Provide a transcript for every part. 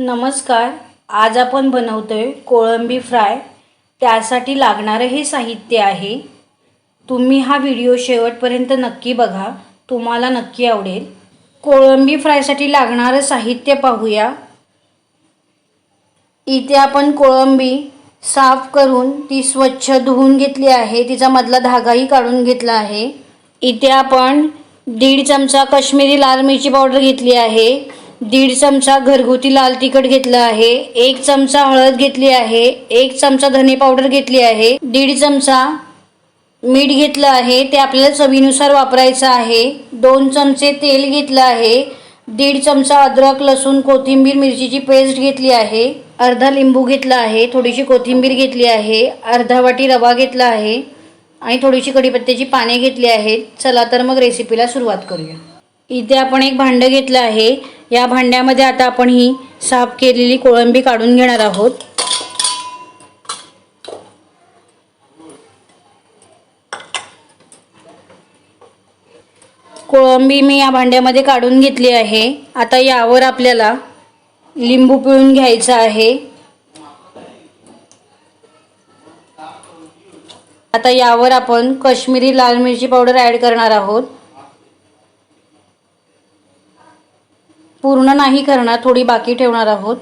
नमस्कार आज आपण बनवतो आहे कोळंबी फ्राय. त्यासाठी लागणारं हे साहित्य आहे. तुम्ही हा व्हिडिओ शेवटपर्यंत नक्की बघा. तुम्हाला नक्की आवडेल. कोळंबी फ्रायसाठी लागणारं साहित्य पाहूया. इथे आपण कोळंबी साफ करून ती स्वच्छ धुवून घेतली आहे. तिचा मधला धागाही काढून घेतला आहे. इथे आपण दीड चमचा कश्मीरी लाल मिरची पावडर घेतली आहे. दीड चमचा घरगुती लाल तिखट घेतलं आहे. एक चमचा हळद घेतली आहे. एक चमचा धने पावडर घेतली आहे. दीड चमचा मीठ घेतलं आहे. ते आपल्याला चवीनुसार वापरायचं आहे. दोन चमचे तेल घेतलं आहे. दीड चमचा अद्रक लसूण कोथिंबीर मिरचीची पेस्ट घेतली आहे. अर्धा लिंबू घेतला आहे. थोडीशी कोथिंबीर घेतली आहे. अर्धा वाटी रवा घेतला आहे. आणि थोडीशी कढीपत्त्याची पाने घेतली आहेत. चला तर मग रेसिपीला सुरुवात करूया. इथे आपण एक भांडं घेतलं आहे. या भांड्यामध्ये आता आपण ही साफ केलेली कोळंबी काढून घेणार आहोत. कोळंबी मी या भांड्यामध्ये काढून घेतली आहे. आता यावर आपल्याला लिंबू पिळून घ्यायचं आहे. आता यावर आपण कश्मीरी लाल मिरची पावडर ॲड करणार आहोत. पूर्ण नाही करणार थोडी बाकी ठेवणार आहोत.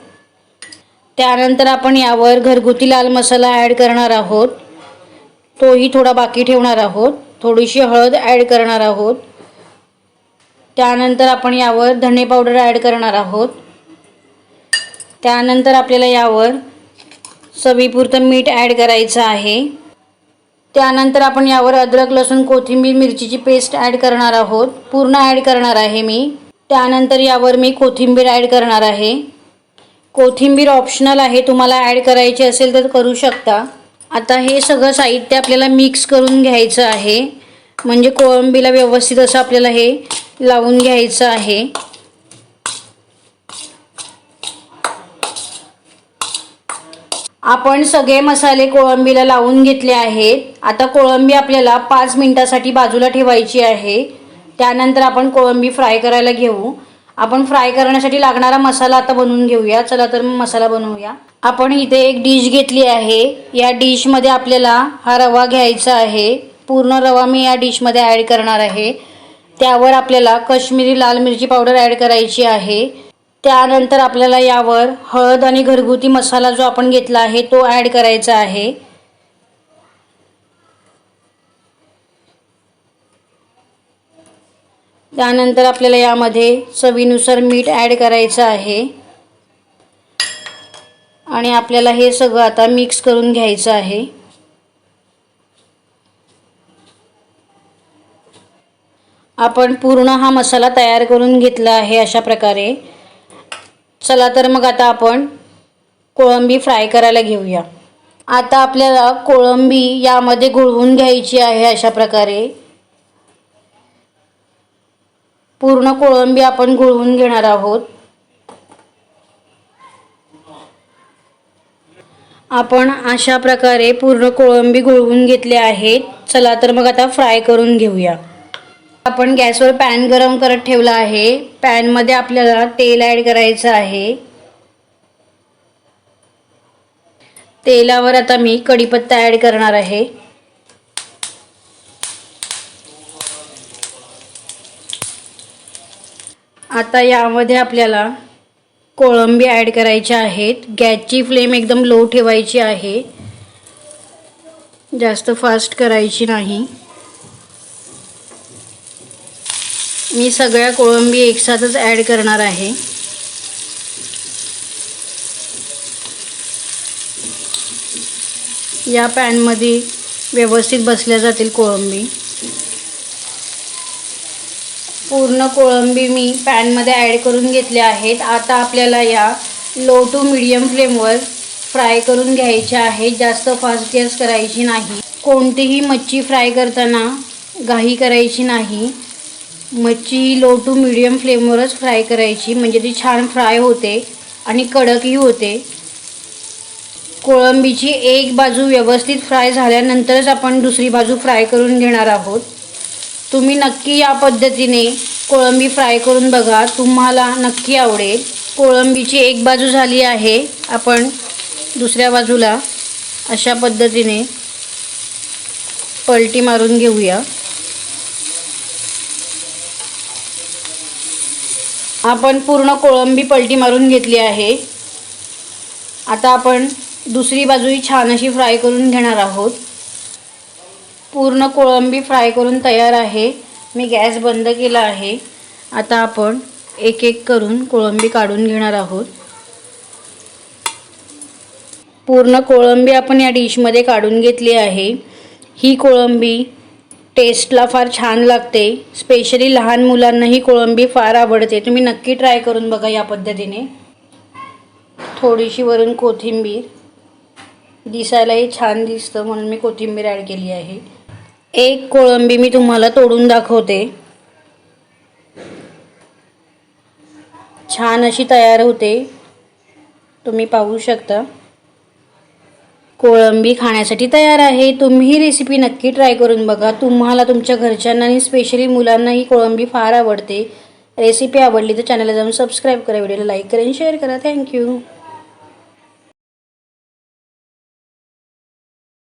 त्यानंतर आपण यावर घरगुती लाल मसाला ॲड करणार आहोत. तोही थोडा बाकी ठेवणार आहोत. थोडीशी हळद ॲड करणार आहोत. त्यानंतर आपण यावर धणे पावडर ॲड करणार आहोत. त्यानंतर आपल्याला यावर चवीपुरतं मीठ ॲड करायचं आहे. त्यानंतर आपण यावर अद्रक लसूण कोथिंबीर मिरचीची पेस्ट ॲड करणार आहोत. पूर्ण ॲड करणार आहे मी. त्यानंतर यावर मी कोथिंबीर ॲड करणार आहे. कोथिंबीर ऑप्शनल आहे तुम्हाला ॲड करायची असेल तर करू शकता. आता हे सगळं साहित्य आपल्याला मिक्स करून घ्यायचं आहे. म्हणजे कोळंबीला व्यवस्थित असं आपल्याला हे लावून घ्यायचं आहे. आपण सगळे मसाले कोळंबीला लावून घेतले आहेत. आता कोळंबी आपल्याला पाच मिनिटासाठी बाजूला ठेवायची आहे. त्यानंतर आपण कोळंबी फ्राय करायला घेऊ. आपण फ्राय करण्यासाठी लागणारा मसाला आता बनवून घेऊया. चला तर मग मसाला बनवूया. आपण इथे एक डिश घेतली आहे. या डिशमध्ये आपल्याला हा रवा घ्यायचा आहे. पूर्ण रवा मी या डिशमध्ये ॲड करणार आहे. त्यावर आपल्याला कश्मीरी लाल मिरची पावडर ॲड करायची आहे. त्यानंतर आपल्याला यावर हळद आणि घरगुती मसाला जो आपण घेतला आहे तो ॲड करायचा आहे. त्यानंतर आपल्याला यामध्ये चवीनुसार मीठ ॲड करायचं आहे. आणि आपल्याला हे सगळं आता मिक्स करून घ्यायचं आहे. आपण पूर्ण हा मसाला तयार करून घेतला आहे अशा प्रकारे. चला तर मग आता आपण कोळंबी फ्राय करायला घेऊया. आता आपल्याला कोळंबी यामध्ये घुळवून घ्यायची आहे अशा प्रकारे. पूर्ण कोळंबी आपण घुळवून घेणार आहोत. आपण अशा प्रकारे पूर्ण कोळंबी घुळवून घेतले आहेत. चला तर मग आता फ्राय करून घेऊया. आपण गॅसवर पॅन गरम करत ठेवला आहे. पॅनमध्ये आपल्याला तेल ॲड करायचं आहे. तेलावर आता मी कढीपत्ता ॲड करणार आहे. आता यामध्ये आपल्याला कोळंबी ॲड करायच्या आहेत. गॅसची फ्लेम एकदम लो ठेवायची आहे. जास्त फास्ट करायची नाही. मी सगळ्या कोळंबी एकसाथच ॲड करणार आहे. या पॅनमध्ये व्यवस्थित बसल्या जातील कोळंबी. पूर्ण कोळंबी मी पॅनमध्ये ॲड करून घेतल्या आहेत. आता आपल्याला या लो टू मिडियम फ्लेमवर फ्राय करून घ्यायच्या आहेत जास्त फास्ट गॅस करायची नाही. कोणतीही मच्छी फ्राय करताना घाई करायची नाही. मच्छी लो टू मिडियम फ्लेमवरच फ्राय करायची. म्हणजे ती छान फ्राय होते आणि कडकही होते. कोळंबीची एक बाजू व्यवस्थित फ्राय झाल्यानंतरच आपण दुसरी बाजू फ्राय करून घेणार आहोत. तुम्ही नक्की या पद्धतीने कोळंबी फ्राय करून बघा. तुम्हाला नक्की आवडेल. कोळंबीची एक बाजू झाली आहे. आपण दुसऱ्या बाजूला अशा पद्धतीने पलटी मारून घेऊया. आपण पूर्ण कोळंबी पलटी मारून घेतली आहे. आता आपण दुसरी बाजूही छान अशी फ्राय करून घेणार आहोत. पूर्ण कोळंबी फ्राय करून तयार आहे. मी गॅस बंद केला आहे. आता आपण एक एक करून कोळंबी काढून घेणार आहोत. पूर्ण कोळंबी आपण या डिशमध्ये काढून घेतली आहे. ही कोळंबी टेस्टला फार छान लागते. स्पेशली लहान मुलांना ही कोळंबी फार आवडते. तुम्ही नक्की ट्राय करून बघा या पद्धतीने. थोडीशी वरून कोथिंबीर. दिसायलाही छान दिसतं म्हणून मी कोथिंबीर ॲड केली आहे. एक कोळंबी मी तुम्हाला तोडून दाखवते. छान अशी तयार होते. तुम्ही पाहू शकता. कोळंबी खाण्यासाठी तयार आहे. तुम्ही ही रेसिपी नक्की ट्राय करून बघा. तुम्हाला तुमच्या घरच्यांना आणि स्पेशली मुलांना ही कोळंबी फार आवडते. रेसिपी आवडली तर चॅनलला जाऊन सबस्क्राईब करा. व्हिडिओला लाईक करा आणि शेअर करा. थँक्यू